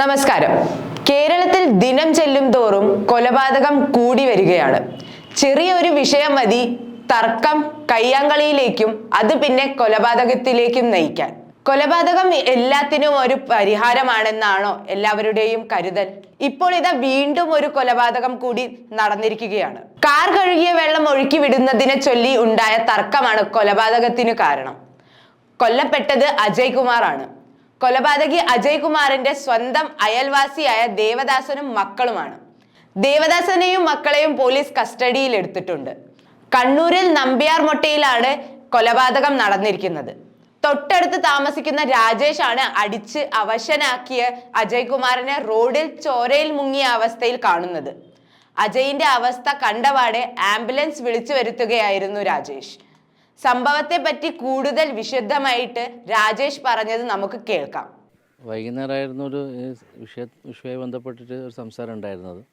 നമസ്കാരം. കേരളത്തിൽ ദിനം ചെല്ലും തോറും കൊലപാതകം കൂടി വരികയാണ്. ചെറിയ ഒരു വിഷയം മതി തർക്കം കയ്യാങ്കളിയിലേക്കും അത് പിന്നെ കൊലപാതകത്തിലേക്കും നയിക്കാൻ. കൊലപാതകം എല്ലാത്തിനും ഒരു പരിഹാരമാണെന്നാണോ എല്ലാവരുടെയും കരുതൽ? ഇപ്പോൾ ഇതാ വീണ്ടും ഒരു കൊലപാതകം കൂടി നടന്നിരിക്കുകയാണ്. കാർ കഴുകിയ വെള്ളം ഒഴുക്കി വിടുന്നതിനെ ചൊല്ലി ഉണ്ടായ തർക്കമാണ് കൊലപാതകത്തിന് കാരണം. കൊല്ലപ്പെട്ടത് അജയ് കുമാറാണ്. കൊലപാതകി അജയ് കുമാറിന്റെ സ്വന്തം അയൽവാസിയായ ദേവദാസനും മക്കളുമാണ്. ദേവദാസനെയും മക്കളെയും പോലീസ് കസ്റ്റഡിയിൽ എടുത്തിട്ടുണ്ട്. കണ്ണൂരിൽ നമ്പ്യാർ മൊട്ടയിലാണ് കൊലപാതകം നടന്നിരിക്കുന്നത്. തൊട്ടടുത്ത് താമസിക്കുന്ന രാജേഷ് ആണ് അടിച്ച് അവശനാക്കിയ അജയ് കുമാറിനെ റോഡിൽ ചോരയിൽ മുങ്ങിയ അവസ്ഥയിൽ കാണുന്നത്. അജയിന്റെ അവസ്ഥ കണ്ടപാടെ ആംബുലൻസ് വിളിച്ചു വരുത്തുകയായിരുന്നു രാജേഷ്. സംഭവത്തെ പറ്റി കൂടുതൽ വിശദമായിട്ട് രാജേഷ് പറഞ്ഞത് നമുക്ക് കേൾക്കാം. വൈകുന്നേരമായിരുന്നു ഒരു വിഷയ വിഷയവുമായി ബന്ധപ്പെട്ടിട്ട് ഒരു സംസാരം ഉണ്ടായിരുന്നത്.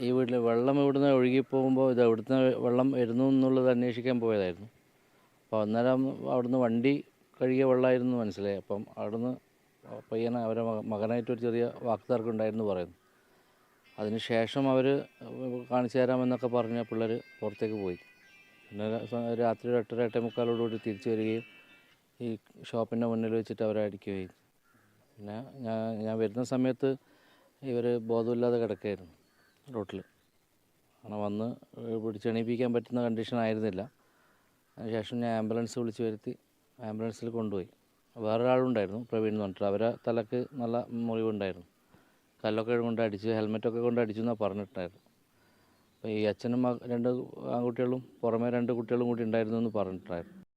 ഈ വീട്ടിൽ വെള്ളം ഇവിടുന്ന് ഒഴുകി പോകുമ്പോൾ ഇത് എവിടുന്ന് വെള്ളം വരുന്നു എന്നുള്ളത് അന്വേഷിക്കാൻ പോയതായിരുന്നു. അപ്പോൾ അന്നേരം അവിടുന്ന് വണ്ടി കഴുകിയ വെള്ളമായിരുന്നു മനസ്സിലായി. അപ്പം അവിടുന്ന് പയ്യനെ അവരെ മക- മകനായിട്ടൊരു ചെറിയ വാക്കുതർക്കം ഉണ്ടായിരുന്നു പറയുന്നു. അതിനുശേഷം അവർ കാണിച്ചു തരാമെന്നൊക്കെ പറഞ്ഞ പിള്ളേർ പുറത്തേക്ക് പോയി. പിന്നെ രാത്രി ഒരു എട്ടര എട്ടേ മുക്കാലോടുകൂടി തിരിച്ചു വരികയും ഈ ഷോപ്പിന്റെ മുന്നിൽ വെച്ചിട്ട് അവരെ അടിക്കുകയും. പിന്നെ ഞാൻ ഞാൻ വരുന്ന സമയത്ത് ഇവർ ബോധമില്ലാതെ കിടക്കുകയായിരുന്നു റോട്ടിൽ അങ്ങനെ വന്ന് പിടിച്ചെണീപ്പിക്കാൻ പറ്റുന്ന കണ്ടീഷൻ ആയിരുന്നില്ല. അതിനുശേഷം ഞാൻ ആംബുലൻസ് വിളിച്ച് വരുത്തി ആംബുലൻസിൽ കൊണ്ടുപോയി. വേറൊരാളുണ്ടായിരുന്നു പ്രവീൺ എന്ന് പറഞ്ഞിട്ട്. അവരെ തലക്ക് നല്ല മുറിവുണ്ടായിരുന്നു. കല്ലൊക്കെ കൊണ്ട് അടിച്ച് ഹെൽമെറ്റൊക്കെ കൊണ്ട് അടിച്ചു എന്നാണ് പറഞ്ഞിട്ടുണ്ടായിരുന്നു. അപ്പോൾ ഈ അച്ഛനും രണ്ട് ആൺകുട്ടികളും പുറമേ രണ്ട് കുട്ടികളും കൂടി ഉണ്ടായിരുന്നു എന്ന് പറഞ്ഞിട്ടുണ്ടായിരുന്നു.